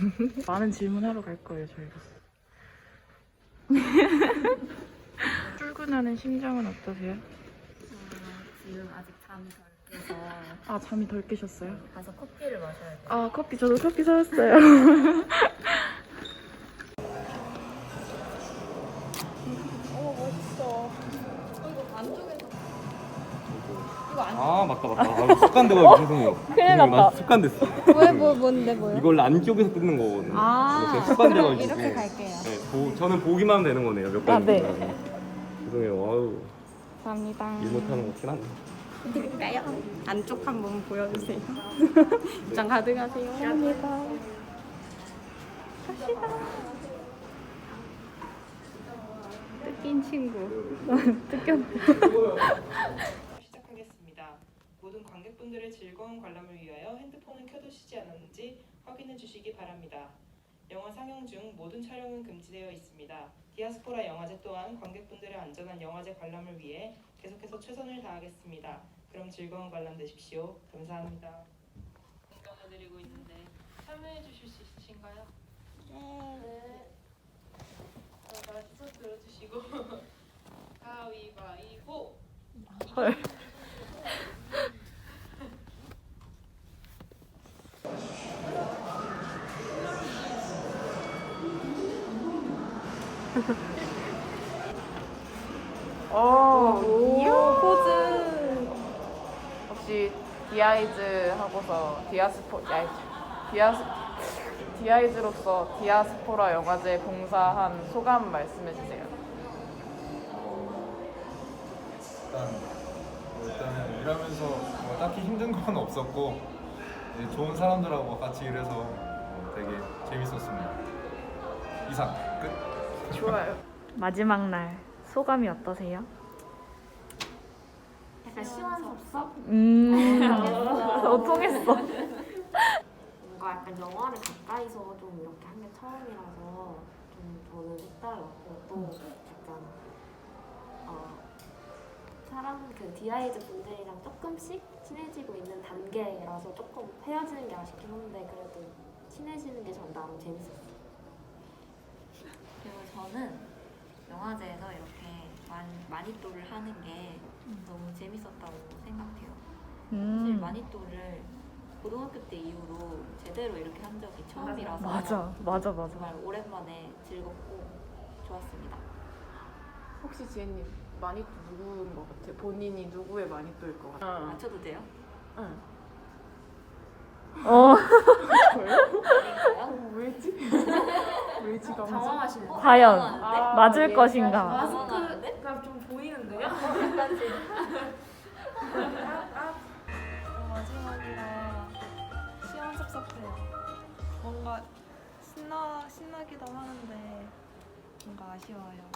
많은 질문하러 갈 거예요, 저희가. 출근하는 심정은 어떠세요? 지금 아직 잠이 덜 깨서 아, 잠이 덜 깨셨어요? 가서 커피를 마셔야 돼요. 아, 커피, 저도 커피 사왔어요. 아 맞다 맞다 아, 습관돼가지고 죄송해요 큰일 났다 습관됐어 왜, 뭐, 뭔데, 뭐요? 이걸 안쪽에서 뜯는 거거든요 아, 습관돼가지고 이렇게 갈게요. 네, 보, 저는 보기만 하면 되는 거네요 몇 아, 가지 네. 죄송해요 아유 감사합니다. 일 못하는 것 같긴 한데 드릴까요? 안쪽 한번 보여주세요. 입장 가득하세요. 감사합니다. 갑시다. 뜯긴 친구. 뜯겼네. 모든 관객분들의 즐거운 관람을 위하여 핸드폰을 켜두시지 않았는지 확인해 주시기 바랍니다. 영화 상영 중 모든 촬영은 금지되어 있습니다. 디아스포라 영화제 또한 관객분들의 안전한 영화제 관람을 위해 계속해서 최선을 다하겠습니다. 그럼 즐거운 관람 되십시오. 감사합니다. 감사드리고 있는데 참여해 주실 수 있으신가요? 네. 자, 다시 손 들어주시고 가위바위보. 헐. 어, 오, 포즈. 혹시 디아이즈 하고서 디아스포 아이, 디아스 디아이즈로서 디아스포라 영화제 봉사한 소감 말씀해 주세요. 일단 뭐 일단은 일하면서 뭐 딱히 힘든 건 없었고 이제 좋은 사람들하고 같이 일해서 어, 되게 재밌었습니다. 이상 끝. 좋아요. 마지막 날 소감이 어떠세요? 약간 시원섭섭? 음, 어, 통했어. 뭔가 약간 영화를 가까이서 좀 이렇게 한 게 처음이라서 좀 저는 색달랐고 또 약간 어, 사람 그 디아이즈 분들이랑 조금씩 친해지고 있는 단계라서 조금 헤어지는 게 아쉽긴 한데 그래도 친해지는 게 전 나름 재밌었어요. 그리고 저는 영화제에서 이렇게 만, 마니또를 하는 게 너무 재밌었다고 생각해요. 사실 음, 마니또를 고등학교 때 이후로 제대로 이렇게 한 적이 처음이라서 맞아, 맞아, 맞아. 정말 오랜만에 즐겁고 좋았습니다. 혹시 지혜님 마니또 누구인 것 같아요? 본인이 누구의 마니또일 것 같아요? 맞춰도 돼요? 어, 어, 왜지? 왜지 감정? 당황하시는 과연 아, 맞을 예. 것인가? 마스크가 좀 보이는데요? 마지막이라 시원 섭섭해요. 뭔가 신나 신나기도 하는데 뭔가 아쉬워요.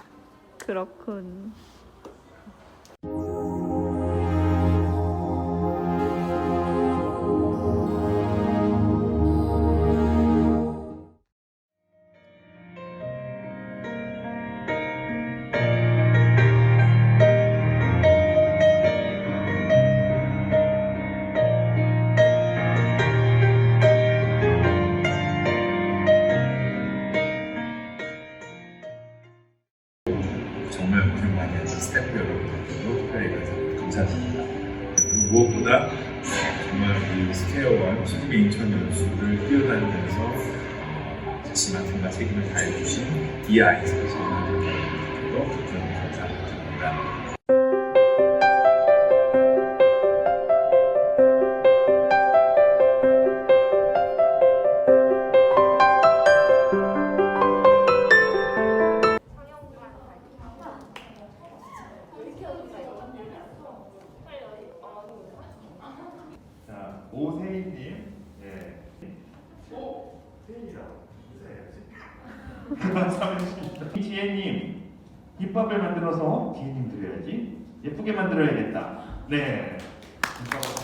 그렇군. 무엇보다 정말 이 스퀘어원 수국의 인천 연수를 뛰어다니면서 어, 자신만큼과 책임을 다해주신 이아이즈 여러분들께도 너무 감사드립니다. 오세희님, 예. 오, 세희라고 인사해야지. 감사합니다. 지혜님, 힙합을 만들어서 지혜님 드려야지. 예쁘게 만들어야겠다. 네. 김밥을